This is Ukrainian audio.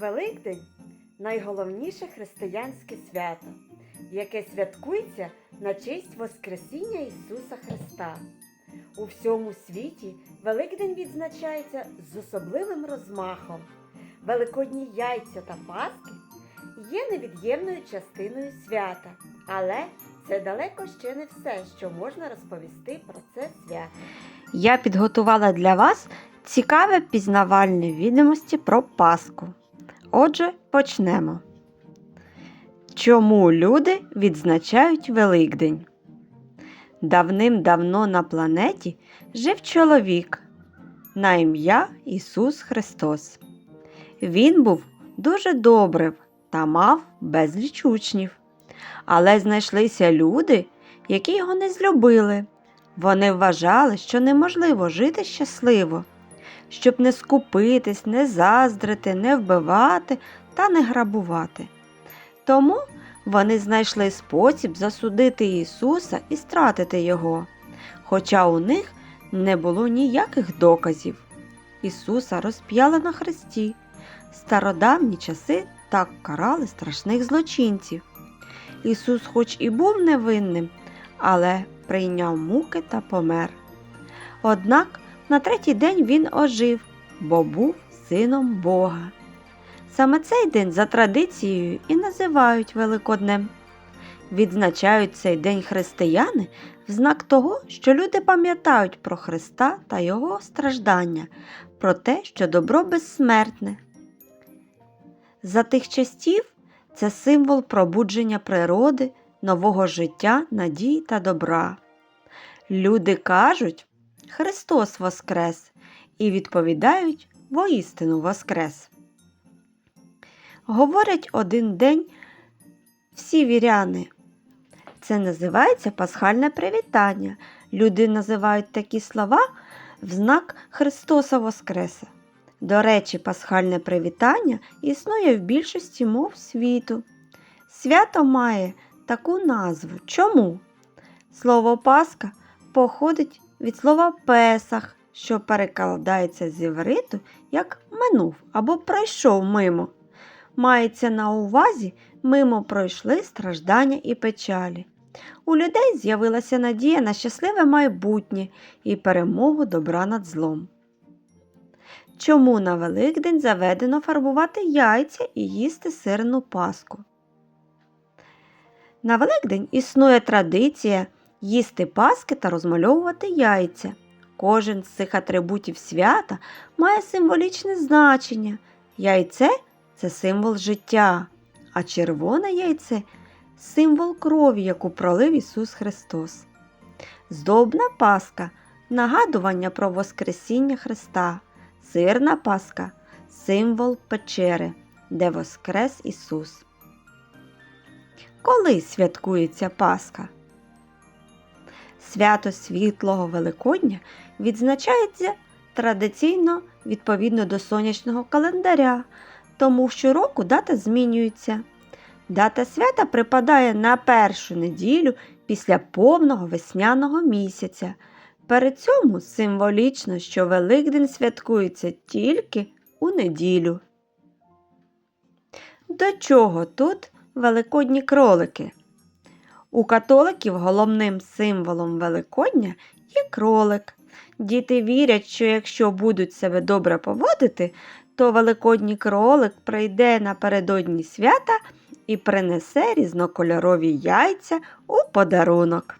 Великдень найголовніше християнське свято, яке святкується на честь Воскресіння Ісуса Христа. У всьому світі Великдень відзначається з особливим розмахом. Великодні яйця та паски є невід'ємною частиною свята, але це далеко ще не все, що можна розповісти про це свято. Я підготувала для вас цікаве пізнавальне відомості про Пасху. Отже, почнемо. Чому люди відзначають Великдень? Давним-давно на планеті жив чоловік на ім'я Ісус Христос. Він був дуже добрим та мав безліч учнів. Але знайшлися люди, які його не злюбили. Вони вважали, що неможливо жити щасливо, щоб не скупитись, не заздрити, не вбивати та не грабувати. Тому вони знайшли спосіб засудити Ісуса і стратити Його, хоча у них не було ніяких доказів. Ісуса розп'яли на хресті. Стародавні часи так карали страшних злочинців. Ісус, хоч і був невинним, але прийняв муки та помер. Однак на третій день він ожив, бо був сином Бога. Саме цей день за традицією і називають Великоднем. Відзначають цей день християни в знак того, що люди пам'ятають про Христа та Його страждання, про те, що добро безсмертне. За тих часів це символ пробудження природи, нового життя, надії та добра. Люди кажуть Христос Воскрес і відповідають воістину Воскрес. Говорять один день всі віряни. Це називається пасхальне привітання. Люди називають такі слова в знак Христоса Воскреса. До речі, пасхальне привітання існує в більшості мов світу. Свято має таку назву. Чому? Слово Пасха походить від слова Песах, що перекладається з євриту як минув або пройшов мимо. Мається на увазі мимо пройшли страждання і печалі. У людей з'явилася надія на щасливе майбутнє і перемогу добра над злом. Чому на Великдень заведено фарбувати яйця і їсти сирну паску? На Великдень існує традиція їсти паски та розмальовувати яйця. Кожен з цих атрибутів свята має символічне значення. Яйце це символ життя, а червоне яйце символ крові, яку пролив Ісус Христос. Здобна паска нагадування про Воскресіння Христа. Сирна паска символ печери, де Воскрес Ісус. Коли святкується Пасха? Свято Світлого Великодня відзначається традиційно відповідно до сонячного календаря, тому щороку дата змінюється. Дата свята припадає на першу неділю після повного весняного місяця. Перед цьому символічно, що Великдень святкується тільки у неділю. До чого тут великодні кролики? У католиків головним символом Великодня є кролик. Діти вірять, що якщо будуть себе добре поводити, то великодній кролик прийде напередодні свята і принесе різнокольорові яйця у подарунок.